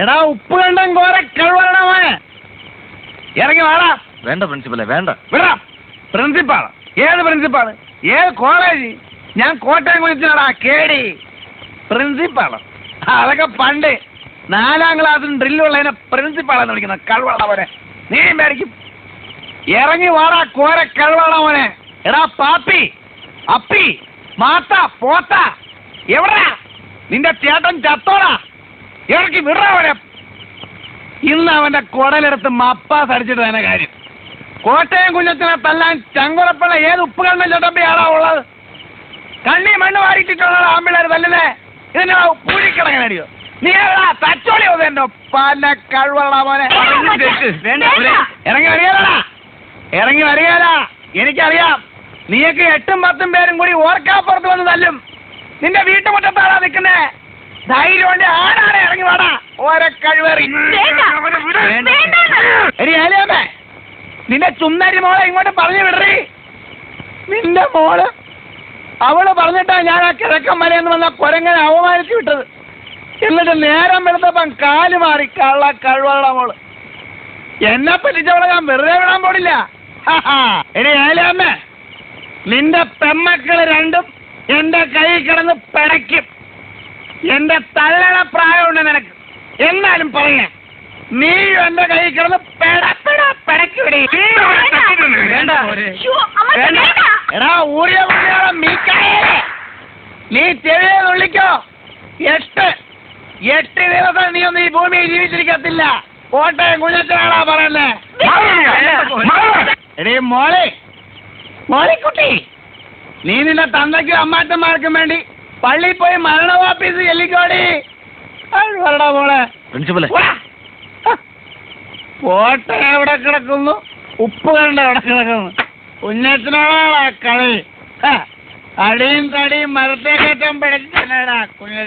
എടാ ഉപ്പ് കണ്ടം കോരെ കഴിവരണ മോനെ. ഇറങ്ങി വാടാ. വേണ്ട പ്രിൻസിപ്പലെ വേണ്ട. വിടാ പ്രിൻസിപ്പാൾ ഏത് പ്രിൻസിപ്പാൾ ഏത് കോളേജ്? ഞാൻ കോട്ടയം കുളിച്ചാടാ കേടി. പ്രിൻസിപ്പാൾ. അതൊക്കെ പണ്ട് നാലാം ക്ലാസ്സിൽ ഡ്രില്ലുള്ളതിനെ പ്രിൻസിപ്പാളെന്ന് വിളിക്കുന്നത് കഴിവള മോനെ. നീ മേടിക്കും ഇറങ്ങി വാടാ കോര കഴിവള മോനെ. എടാ പാപ്പി അപ്പി മാത്ത പോത്ത. എവിടാ നിന്റെ ചേട്ടൻ ചത്തോടാ. ഇറക്കി വിടാ അവനെ. ഇന്ന് അവന്റെ കുടലെടുത്ത് മപ്പാസ് അടിച്ചിട്ട് തന്നെ കാര്യം. കോട്ടയം കുഞ്ഞത്തിനെ തല്ലാൻ ചങ്കുറപ്പുള്ള ഏത് ഉപ്പ് കണ്ണ ചട്ടമ്പിയാണോ ഉള്ളത്? കണ്ണി മണ്ണ് വാരിട്ടിട്ടുള്ള ആമ്പിള്ളേർ തല്ലുന്നേ. ഇതിനെ പൂരിക്കിടങ്ങനടിയോ. നീ എവിടാ തച്ചോളി എന്റെ പല കഴിവുള്ള മോനെ. ഇറങ്ങി വരികയല്ലടാ ഇറങ്ങി വരികയല്ല എനിക്കറിയാം. നീയൊക്കെ എട്ടും പത്തും പേരും കൂടി ഓർക്കാപ്പുറത്ത് വന്ന് തല്ലും. നിന്റെ വീട്ടുമുറ്റത്താടാ നിൽക്കുന്നേ? ധൈര്യം ആരാണ് ഇറങ്ങി വാടാ? ഓരോ കഴിവേറി. എടി നിന്റെ ചുമ്മാരി മോളെ ഇങ്ങോട്ട് പറഞ്ഞു വിടറി. നിന്റെ മോൾ അവൾ പറഞ്ഞിട്ടാ ഞാൻ ആ കിഴക്കൻ മലയെന്ന് വന്ന കൊരങ്ങനെ അവമാനിച്ചു വിട്ടത്. എന്നിട്ട് നേരം വെളുത്തപ്പം കാൽ മാറി കള്ള കഴിവുള്ള മോൾ. എന്നെ പറ്റിച്ചവളെ ഞാൻ വെറുതെ വിടാൻ പോടില്ല എടി ഏലയമ്മേ നിന്റെ പെമ്മക്കൾ രണ്ടും എന്റെ കൈ കിടന്ന് പിടയ്ക്കും. എന്റെ തള്ളള പ്രായമുണ്ട് നിനക്ക്. എന്നാലും പറഞ്ഞ നീ എന്റെ കൈ കിടന്ന് വേണ്ട. എടാ ഊരിയ മീക്കായേ. നീ ചെവിയെ നുള്ളിക്കോ എട്ട് എട്ട് ദിവസം നീ ഒന്നും ഈ ഭൂമിയിൽ ജീവിച്ചിരിക്കത്തില്ല. കോട്ടയം കുഞ്ഞച്ചനാടാ പറയുന്നേ. എടീ മോളെ. മോളിക്കുട്ടി. നീ നിന്റെ തന്തയ്ക്കും അമ്മാറ്റന്മാർക്കും വേണ്ടി പള്ളിയിൽ പോയി മരണവാപ്പീസ് ചെല്ലിക്കോടി വരടാ മോളെ പ്രിൻസിപ്പലെ പോടാ. ഹ. പോട്ടെ എവിടെ കിടക്കുന്നു ഉപ്പ് കണ്ട എവിടെ കിടക്കുന്നു കുഞ്ഞച്ചനോടാ കളി ഹ. അടിയും തടിയും മരത്തെ കയറ്റം പിടിച്ചാ കുഞ്ഞ